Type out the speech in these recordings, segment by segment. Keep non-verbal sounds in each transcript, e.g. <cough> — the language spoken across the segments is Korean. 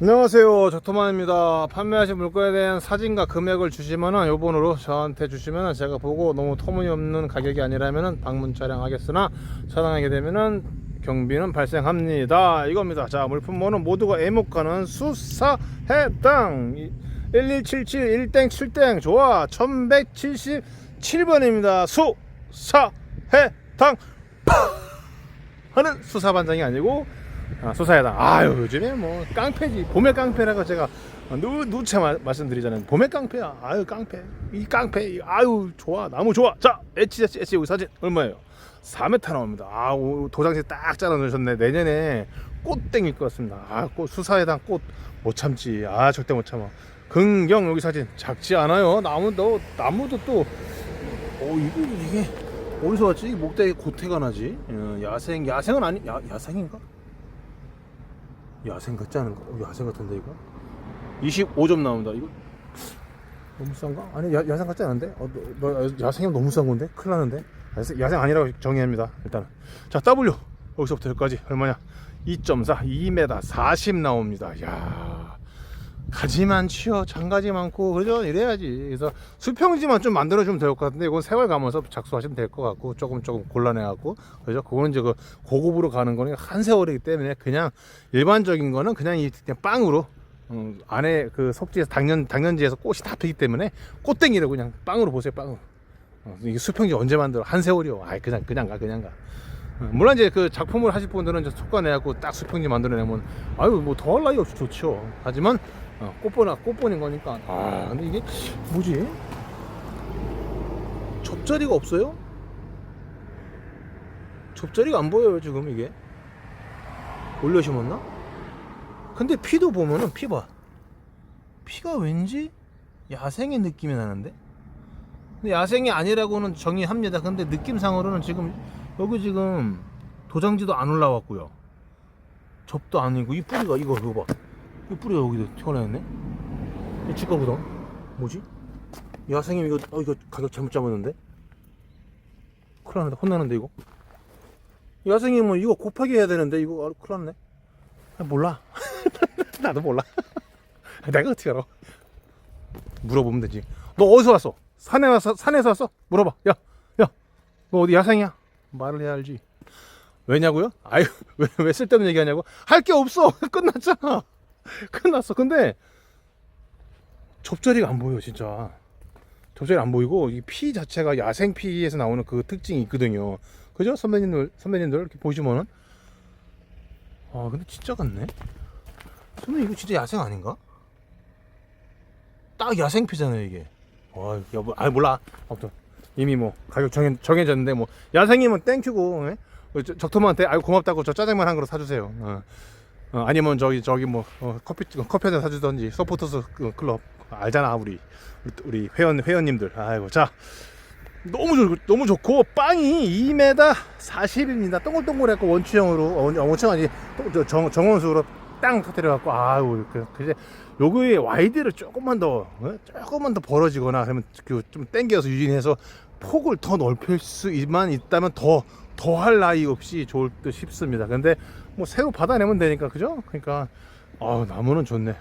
안녕하세요. 적토만입니다. 판매하신 물건에 대한 사진과 금액을 주시면은 요번으로 저한테 주시면은 제가 보고 너무 터무니없는 가격이 아니라면은 방문 촬영하겠으나 촬영하게 되면은 경비는 발생합니다. 이겁니다. 자 물품번호 모두가 애목하는 수사 해당. 1177 1땡 7땡. 좋아. 1177번입니다. 수사 해당. <laughs> 하는 수사반장이 아니고 아, 수사해당. 아유 요즘에 뭐 깡패지. 봄의 깡패라고 제가 누 누차 마- 말씀드리잖아요. 봄의 깡패야. 아유 깡패. 이 깡패. 이- 아유 좋아. 너무 좋아. 자 S 여기 사진 얼마예요? 4m 나옵니다. 아 오, 도장지 딱 잘라 놓으셨네. 내년에 꽃땡일 것 같습니다. 아 꽃 수사해당 꽃 못 참지. 아 절대 못 참아. 긍경 여기 사진 작지 않아요. 나무도 나무도 또. 오 이거 이게 어디서 왔지? 이 목대에 고태가 나지. 어, 야생 야생은 아니 야 야생인가? 야생 같지 않은가? 어, 야생 같은데 이거? 25점 나온다. 이거 너무 싼가? 아니 야, 야생 같지 않은데? 어, 너, 너 야생이면 너무 싼 건데? 큰일 나는데? 야생, 야생 아니라고 정의합니다. 일단 자 W 여기서부터 여기까지 얼마냐? 2.4 2m 40 나옵니다. 야 가지만 치어 장가지 많고 그죠. 이래야지. 그래서 수평지만 좀 만들어 주면 될 것 같은데 이건 세월 가면서 작수하시면 될 것 같고 조금 조금 곤란해 갖고. 그죠? 그거는 이제 그 고급으로 가는 거는 한 세월이기 때문에 그냥 일반적인 거는 그냥 이 그냥 빵으로 음, 안에 그 속지에서 당년 당년지에서 꽃이 다 피기 때문에 꽃땡이를 그냥 빵으로 보세요 빵으로. 어, 이게 수평지 언제 만들어? 한 세월이요. 아이 그냥 그냥 가 그냥 가. 어, 물론 이제 그 작품을 하실 분들은 이제 속가 내갖고 딱 수평지 만들어내면 아유 뭐 더할 나위 없이 좋죠. 하지만 어, 꽃보나 꽃보는 거니까. 아. 근데 이게 뭐지? 접자리가 없어요? 접자리가 안 보여요 지금 이게? 올려 심었나? 근데 피도 보면은 피 봐. 피가 왠지 야생의 느낌이 나는데? 근데 야생이 아니라고는 정의합니다. 근데 느낌상으로는 지금 여기 지금 도장지도 안 올라왔고요. 접도 아니고 이 뿌리가 이거 이거 봐. 이 뿌리가 여기도 튀어나왔네. 이 치과보다 뭐지? 야생임 이거 어 이거 가격 잘못 잡았는데? 큰일 났는데 혼나는데 이거? 야생임은 이거 곱하기 해야 되는데 이거 아, 큰일 났네. 아, 몰라. <laughs> 나도 몰라. <laughs> 내가 어떻게 알아? 물어보면 되지. 너 어디서 왔어? 산에 왔어? 산에서 왔어? 물어봐. 야, 야, 너 어디 야생이야? 말을 해야 알지. 왜냐고요? 아유, <laughs> 왜, 왜 쓸데없는 얘기 하냐고? 할 게 없어. 끝났잖아. <laughs> 끝났어. 근데 접자리가 안 보여, 진짜. 접자리 안 보이고 이 피 자체가 야생 피에서 나오는 그 특징이 있거든요. 그죠? 선배님들, 선배님들 이렇게 보시면은 아, 근데 진짜 같네. 선배 이거 진짜 야생 아닌가? 딱 야생 피잖아요, 이게. 와, 여보, 아 몰라. 아무튼 이미 뭐 가격 정해, 정해졌는데 뭐 야생이면 땡큐고 예? 적토마한테 아유 고맙다고 저 짜장면 한 그릇 사주세요. 어. 어, 아니면 저기 저기 뭐 어, 커피 커피 한잔 사주던지 서포터스 그 클럽 알잖아 우리 우리 회원 회원님들. 아이고 자 너무 좋 너무 좋고 빵이 2m 40입니다. 동글동글했고 원추형으로 어, 원- 원추형 아니 정, 정원수로 땅 터뜨려 갖고 아유 그 그제 요거의 와이드를 조금만 더 어? 조금만 더 벌어지거나 그러면 그좀 땡겨서 유진해서 폭을 더 넓힐 수만 있다면 더 더할 나위 없이 좋을 듯 싶습니다. 근데 뭐 새우 받아내면 되니까 그죠? 그러니까 아 나무는 좋네.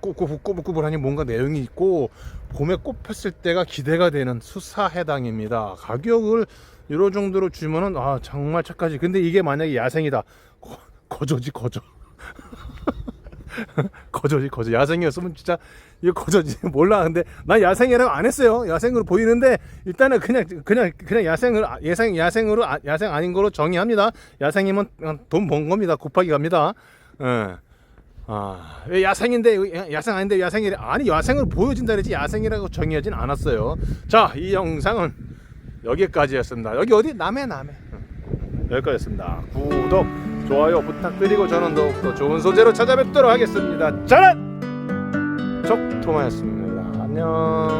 꼬불꼬불꼬불하니 뭔가 내용이 있고 봄에 꽃 폈을 때가 기대가 되는 수사 해당입니다. 가격을 이런 정도로 주면은 아 정말 착하지. 근데 이게 만약에 야생이다. 거, 거저지 거저. <laughs> <laughs> 거저지 거저 야생이었으면 진짜 이거 거저지 <laughs> 몰라. 근데 난 야생이라고 안 했어요. 야생으로 보이는데 일단은 그냥 그냥 그냥 야생을 아- 야생 야생으로 아- 야생 아닌 거로 정의합니다. 야생이면 돈 번 겁니다. 곱하기 갑니다. 예. 아, 왜 야생인데 야- 야생 아닌데 야생이래 아니 야생을 보여준다 그랬지. 야생이라고 정의하진 않았어요. 자 이 영상은 여기까지였습니다. 여기 어디? 남해 남해. 응. 여기까지였습니다. 구독 좋아요 부탁드리고 저는 더욱더 좋은 소재로 찾아뵙도록 하겠습니다. 저는 적토마였습니다. 안녕